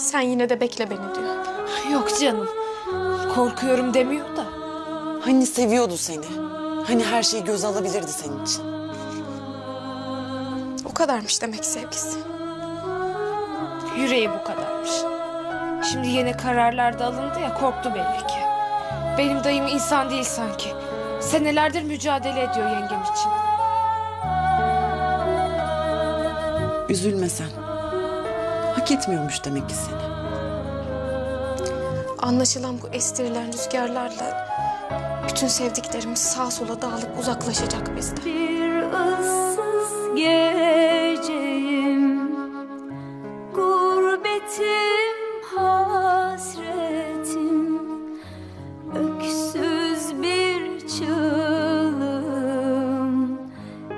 Sen yine de bekle beni diyor. Yok canım. Korkuyorum demiyor da. Hani seviyordu seni. Hani her şeyi göze alabilirdi senin için. O kadarmış demek sevgisi. Yüreği bu kadarmış. Şimdi yeni kararlar da alındı ya korktu belli ki. Benim dayım insan değil sanki. Senelerdir mücadele ediyor yengem için. Üzülme sen. Hak etmiyormuş demek ki seni. Anlaşılan bu estirilen rüzgarlarla bütün sevdiklerimiz sağa sola dağılıp uzaklaşacak bizden. Bir ıssız geceyim Gurbetim hasretim Öksüz bir çığlığım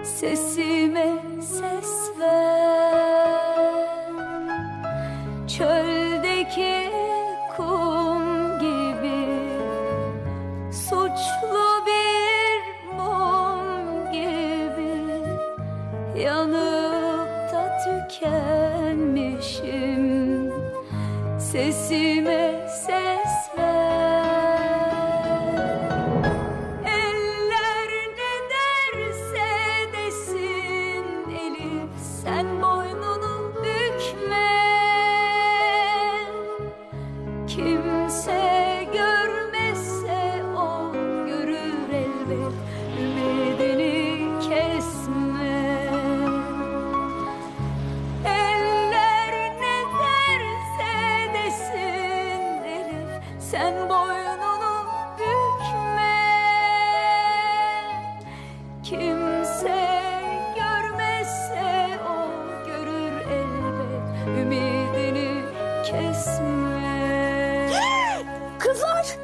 Sesime ses ver kum gibi Suçlu bir mum gibi Yanıp da tükenmişim. Sesime Sen boynunu bükme. Kimse görmezse o görür elbet. Ümidini kesme